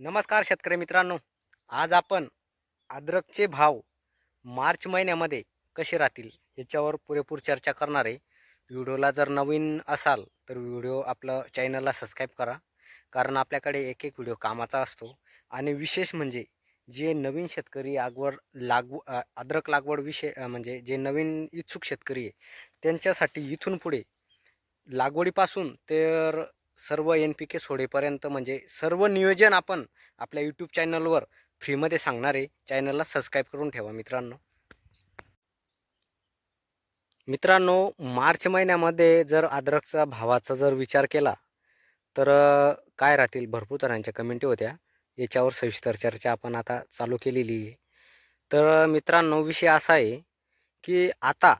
नमस्कार शेतकरी मित्रांनो. आज आपण अद्रकचे भाव मार्च महिन्यामध्ये कसे राहतील याच्यावर पुरेपूर चर्चा करणार आहे. व्हिडिओला जर नवीन असाल तर व्हिडिओ आपलं चॅनलला सबस्क्राईब करा. कारण आपल्याकडे एक एक व्हिडिओ कामाचा असतो. आणि विशेष म्हणजे जे नवीन शेतकरी लागवड लागव अद्रक लागवड विषय म्हणजे जे नवीन इच्छुक शेतकरी आहे त्यांच्यासाठी इथून पुढे लागवडीपासून तर सर्व एन पी के सोडेपर्यंत म्हणजे सर्व नियोजन आपण आपल्या यूट्यूब चॅनलवर फ्रीमध्ये सांगणार आहे. चॅनलला सबस्क्राईब करून ठेवा मित्रांनो. मित्रांनो मार्च महिन्यामध्ये जर अद्रकचा भावाचा जर विचार केला तर काय राहतील? भरपूर तरांच्या कमेंटी होत्या. याच्यावर सविस्तर चर्चा आपण आता चालू केलेली आहे. तर मित्रांनो विषय असा आहे की आता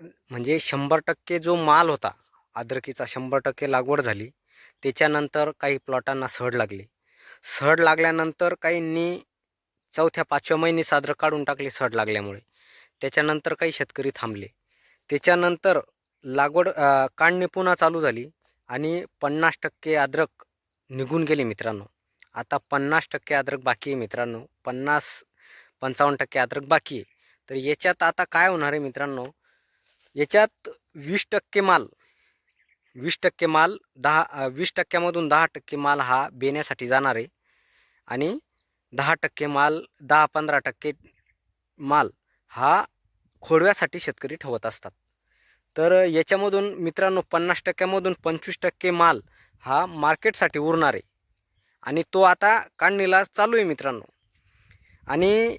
म्हणजे शंभर टक्के जो माल होता अद्रकीचा शंभर टक्के लागवड झाली. त्याच्यानंतर काही प्लॉटांना सड लागली. सड लागल्यानंतर काहींनी चौथ्या पाचव्या महिने अद्रक काढून टाकले सड लागल्यामुळे. त्याच्यानंतर काही शेतकरी थांबले. त्याच्यानंतर लागवड काढणी पुन्हा चालू झाली आणि पन्नास टक्के अद्रक निघून गेले मित्रांनो. आता पन्नास टक्के अद्रक बाकी आहे मित्रांनो. पन्नास पंचावन्न टक्के अद्रक बाकी आहे. तर याच्यात आता काय होणार आहे मित्रांनो? याच्यात वीस टक्के माल वीस टक्के माल दहा वीस टक्क्यामधून दहा टक्के माल हा बेण्यासाठी जाणार आहे. आणि दहा टक्के माल दहा पंधरा टक्के माल हा खोडव्यासाठी शेतकरी ठेवत असतात. तर याच्यामधून मित्रांनो पन्नास टक्क्यामधून पंचवीस टक्के माल हा मार्केटसाठी उरणार आहे. आणि तो आता काढणीला चालू आहे मित्रांनो. आणि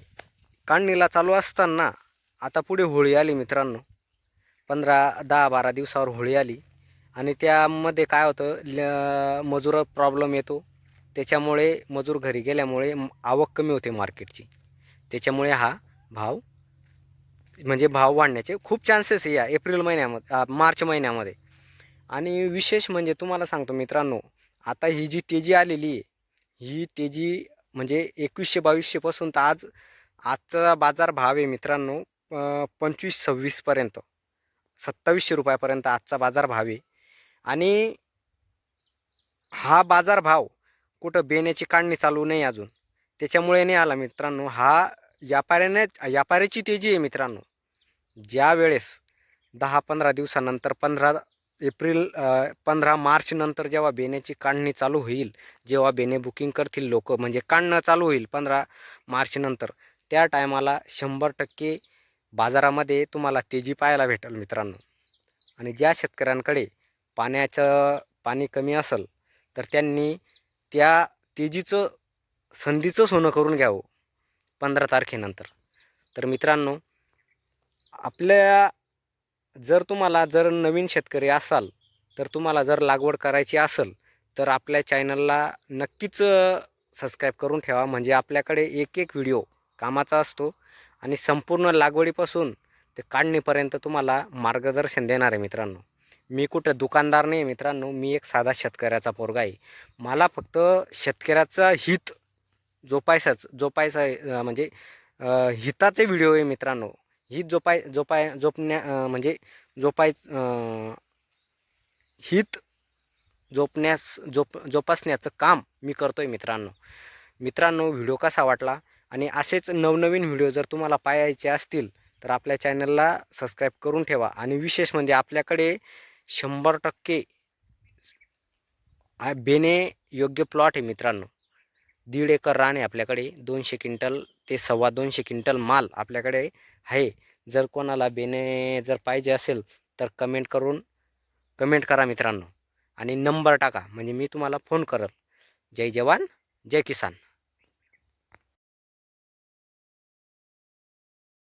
काढणीला चालू असताना आता पुढे होळी आली मित्रांनो. पंधरा दहा बारा दिवसावर होळी आली. आणि त्यामध्ये काय होतं ल मजूर प्रॉब्लेम येतो. त्याच्यामुळे मजूर घरी गेल्यामुळे आवक कमी होते मार्केटची त्याच्यामुळे हा भाव म्हणजे भाव वाढण्याचे खूप चान्सेस आहे या एप्रिल महिन्यामध्ये मार्च महिन्यामध्ये. आणि विशेष म्हणजे तुम्हाला सांगतो मित्रांनो आता ही जी तेजी आलेली आहे ही तेजी म्हणजे एकवीसशे बावीसशेपासून तर आज आजचा बाजार भाव आहे मित्रांनो पंचवीस सव्वीसपर्यंत सत्तावीसशे रुपयापर्यंत आजचा बाजार भाव आहे. आणि हा बाजारभाव कुठं बेण्याची काढणी चालू नाही अजून. त्याच्यामुळे नाही आला मित्रांनो. हा व्यापाऱ्याने व्यापाऱ्याची तेजी आहे मित्रांनो. ज्या वेळेस दहा पंधरा दिवसानंतर पंधरा एप्रिल पंधरा मार्च नंतर जेव्हा बेण्याची काढणी चालू होईल जेव्हा बेणे बुकिंग करतील लोक म्हणजे काढणं चालू होईल पंधरा मार्च नंतर त्या टायमाला शंभर टक्के बाजारामध्ये तुम्हाला तेजी पाहायला भेटेल मित्रांनो. आणि ज्या शेतकऱ्यांकडे पाण्याचं पाणी कमी असेल तर त्यांनी त्या तेजीचं संधीचं सोनं करून घ्यावं पंधरा तारखेनंतर. तर मित्रांनो आपल्या जर तुम्हाला जर नवीन शेतकरी असाल तर तुम्हाला जर लागवड करायची असेल तर आपल्या चॅनलला नक्कीच सबस्क्राईब करून ठेवा. म्हणजे आपल्याकडे एक एक व्हिडिओ कामाचा असतो आणि संपूर्ण लागवडीपासून ते काढणीपर्यंत तुम्हाला मार्गदर्शन देणार आहे मित्रांनो. मी कुठं दुकानदार नाही आहे मित्रांनो मी एक साधा शेतकऱ्याचा पोरगा आहे. मला फक्त शेतकऱ्याचं हित जोपायचाच जोपायचं आहे, म्हणजे हिताचे व्हिडिओ आहे मित्रांनो हित जोपाय जोपाय जोपण्या म्हणजे जोपाय हित जोपण्यास जोप जोपासण्याचं काम मी करतो आहे मित्रांनो. मित्रांनो व्हिडिओ कसा वाटला? आणि असेच नवनवीन व्हिडिओ जर तुम्हाला पाहायचे असतील तर आपल्या चॅनलला सबस्क्राईब करून ठेवा. आणि विशेष म्हणजे आपल्याकडे शंभर टक्के बेने योग्य प्लॉट आहे मित्रांनो. दीड एकर रान आहे आपल्याकडे. दोनशे क्विंटल ते सव्वा दोनशे क्विंटल माल आपल्याकडे आहे. जर कोणाला बेने जर पाहिजे असेल तर कमेंट करून कमेंट करा मित्रांनो. आणि नंबर टाका. म्हणजे मी तुम्हाला फोन करल. जय जवान जय किसान.